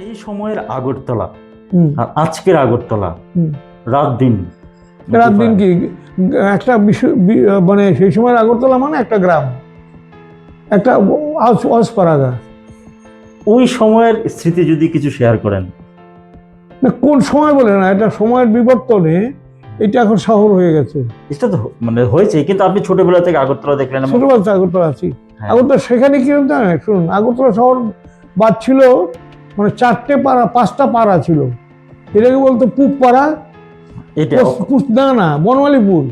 সেই সময়ের আগরতলা আর আজকের আগরতলা। রাত দিন রাত দিন কি একটা মানে সেই সময়ের আগরতলা মানে একটা গ্রাম একটা ওই সময়ের স্মৃতি যদি কিছু শেয়ার করেন না কোন সময় বলে না এটা সময়ের বিবর্তনে এটা এখন শহর হয়ে গেছে এটা তো মানে হয়েছে কিন্তু আপনি ছোটবেলা থেকে আগরতলা দেখলেন ছোটবেলা থেকে আগরতলা আছি হ্যাঁ। আগরতলা সেখানে কি জানেন? শুনুন আগরতলা শহর বাদ ছিল মানে চারটে পাড়া পাঁচটা পাড়া ছিল। এটাকে বলতো পূব পাড়া না না বনমালীপুর।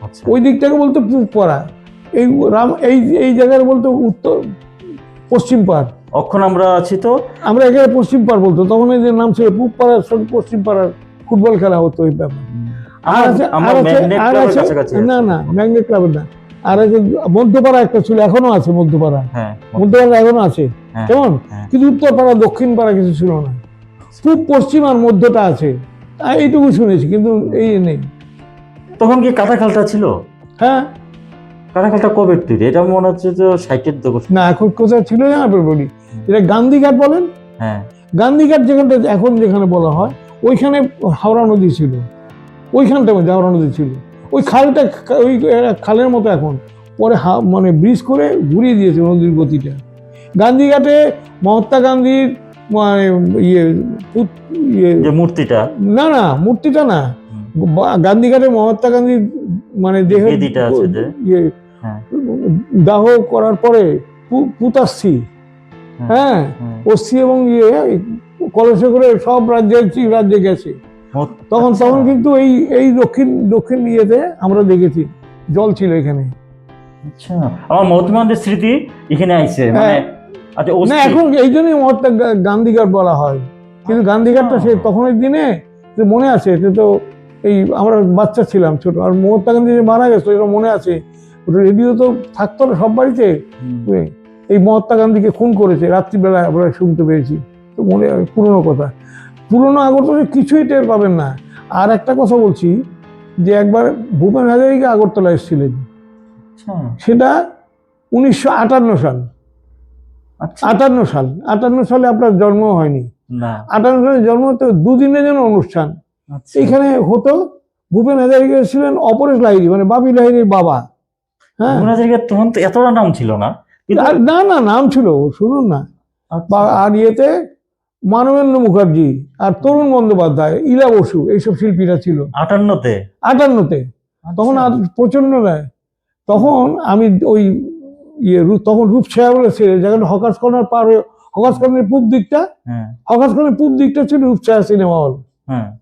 আচ্ছা। ওই দিকটাকে বলতো পূব পাড়া এই রাম এই এই জায়গায় বলতো উত্তর পশ্চিম পাড়। অক্ষণ আমরা আছি তো? আমরা এখানে পশ্চিম পাড় বলতো। তখন এই যে নাম ছিল পূব পাড়ার সঙ্গে পশ্চিম পাড়ার ফুটবল খেলা হতো ওই ব্যাপার। আর আছে- আর আছে- না না ম্যাগনেট ক্লাবের না। আর মধ্যপাড়া একটা ছিল এখনও আছে মধ্যপাড়া। হ্যাঁ মধ্যপাড়া। এখনও আছে। হ্যাঁ, কেমন? হ্যাঁ। কিন্তু উত্তরপাড়া দক্ষিণ পাড়া কিছু ছিল না। পূব পশ্চিম আর মধ্যটা আছে। এইটুকু শুনেছি কিন্তু এই নেই। তখন কি কাঁথা খালটা ছিল? হ্যাঁ। কাঁথা খালটা কবে তৈরি এটা মনে হচ্ছে যে ষাটের দশক না এখন কোথায় ছিল জানা বলি। এটা গান্ধীঘাট বলেন? হ্যাঁ। গান্ধীঘাট যেখানটা এখন যেখানে বলা হয় ওইখানে হাওড়া নদী ছিল। ওইখানটা মধ্যে হাওড়া নদী ছিল। ওই খালটা ওই খালের মতো এখন। পরে হা- মানে ব্রিজ করে ঘুরিয়ে দিয়েছে নদীর গতিটা। গান্ধীঘাটে মহাত্মা গান্ধীর মানে ইয়ে ইয়ে মূর্তিটা? না না মূর্তিটা না। গান্ধীঘাটে মহাত্মা গান্ধীর মানে দেহ। ইয়ে হ্যাঁ। দাহ করার পরে পু- পুতাশ্রী। হ্যাঁ। অস্থি এবং ইয়ে কলসে করে সব রাজ্যে রাজ্যে গেছে। তখন আচ্ছা। তখন কিন্তু এই এই দক্ষিণ দক্ষিণ ইয়েতে আমরা দেখেছি জল ছিল এখানে। আচ্ছা আমার স্মৃতি এখানে আইছে মানে হ্যাঁ। আচ্ছা না এখন এই জন্যই মহাত্মা গান্ধীঘাট বলা হয়। কিন্তু গান্ধীঘাটটা সে তখনের দিনে মনে আছে সে তো এই আমরা বাচ্চা ছিলাম ছোট আর মহাত্মা গান্ধী যে মারা গেছে এটা মনে আছে। রেডিও তো থাকতো না সব বাড়িতে। এই মহাত্মা গান্ধীকে খুন করেছে রাত্রিবেলা আমরা শুনতে পেয়েছি। তো মনে হয় পুরনো কথা। পুরনো আগরতলা কিছুই টের পাবেন না। আর একটা কথা বলছি যে একবার ভূপেন হাজারিকা আগরতলা এসেছিলেন। আচ্ছা। সেটা উনিশশো আটান্ন সাল। আচ্ছা। আটান্ন সাল। আটান্ন সালে আপনার জন্ম হয়নি। আটান্ন সালে জন্ম তো দুদিনের জন্য অনুষ্ঠান। আচ্ছা। এখানে হতো ভূপেন হাজারিকা ছিলেন অপরেশ লাহিড়ী মানে বাপি লাহিড়ীর বাবা। হ্যাঁ। তখন তো এতটা নাম ছিল না। আর না না নাম ছিল শুনুন না। আর ইয়েতে মানবেন্দ্র মুখার্জি আর তরুণ বন্দ্যোপাধ্যায় ইলা বসু এইসব শিল্পীরা ছিল। আটান্নতে? আটান্নতে। তখন আর প্রচণ্ড নয় তখন আমি ওই ইয়ে রূপ- তখন রূপছায়া বলে ছিল যেখানে হকার্স কর্নার পার হয়ে হকার্স কর্নারের পূব দিকটা হ্যাঁ। হকার্স কর্নারের পূব দিকটা ছিল রূপছায়া সিনেমা হল। হ্যাঁ।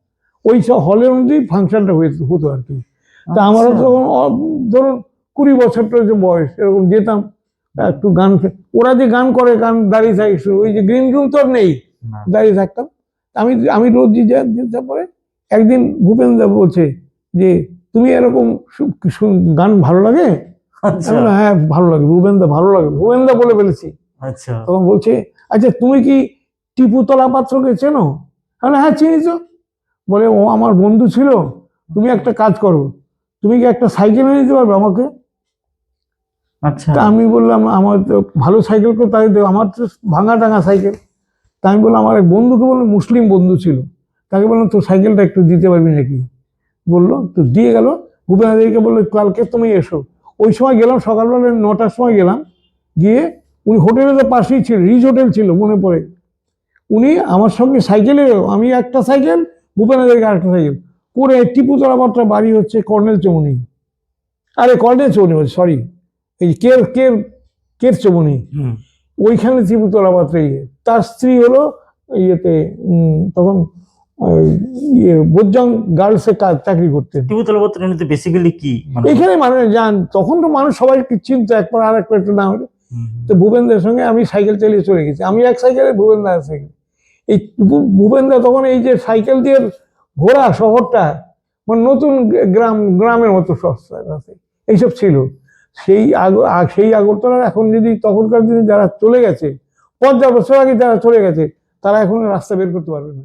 ওই সব হলের মধ্যেই ফাংশনটা হতো আর কি। তা আমারও আচ্ছা। তখন ধরুন কুড়ি বছরটা যে বয়স এরকম যেতাম একটু গান ওরা যে গান করে গান দাঁড়িয়ে থাকে ওই যে গ্রিন রুম তো আর নেই। দাঁড়িয়ে থাকতাম। আমি আমি রোজ যে- যেতে পরে একদিন ভূপেন্দ্র বলছে যে তুমি এরকম গান ভালো লাগে? আচ্ছা। হ্যাঁ ভালো লাগে ভূপেন্দ্র ভালো লাগে। ভূপেন্দ্র বলে ফেলেছি। আচ্ছা। তখন বলছে আচ্ছা তুমি কি টিপু টিপুতলা পাত্রকে চেনো? আমি হ্যাঁ চিনি তো। বলে ও আমার বন্ধু ছিল তুমি একটা কাজ করো তুমি কি একটা সাইকেল এনে দিতে পারবে আমাকে? আচ্ছা। তা আমি বললাম আমার তো ভালো সাইকেল করে তাই দেবো আমার তো ভাঙা টাঙা সাইকেল। তা আমি বললাম, আমার এক বন্ধুকে বললাম মুসলিম বন্ধু ছিল। তাকে বললাম, তোর সাইকেলটা একটু দিতে পারবি নাকি? বলল, তো দিয়ে গেল। ভূপেন হাজারিকে বলল, কালকে তুমি এসো। ওই সময় গেলাম, সকালবেলা নটার সময় গেলাম। গিয়ে উনি হোটেলের পাশেই ছিল রিচ হোটেল ছিল মনে পড়ে। উনি আমার সঙ্গে সাইকেলে, আমি একটা সাইকেল, ভূপেন হাজারিকে আরেকটা সাইকেল। করে টিপুতলা পাত্রা বাড়ি হচ্ছে কর্নেল চৌমনি। আরে, কর্নেল চৌমনি সরি এই কের কের কের চৌমনি। ওইখানে ত্রিপুতলা পাত্রে ইয়ে তার স্ত্রী হলো ইয়েতে তখন ইয়ে বোজ্জাং গার্লসে কাজ চাকরি করতেন। টিপুতলা পত্র বেসিক্যালি কি? মানে এখানে মানুষ যান তখন তো মানুষ সবাই চিনতো একবার আর একবার একটু না হলে। তো ভূপেন্দ্রের সঙ্গে আমি সাইকেল চালিয়ে চলে গেছি। আমি এক সাইকেলে ভূপেন্দ্র এক সাইকেল। এই ভূপেন্দ্র তখন এই যে সাইকেল দিয়ে ঘোরা শহরটা মানে নতুন গ্রাম গ্রামের মতো সস্তা আছে। এইসব ছিল। সেই আগ সেই আগরতলার এখন যদি তখনকার দিনে যারা চলে গেছে, পঞ্চাশ বছর আগে যারা চলে গেছে, তারা এখন রাস্তা বের করতে পারবে না।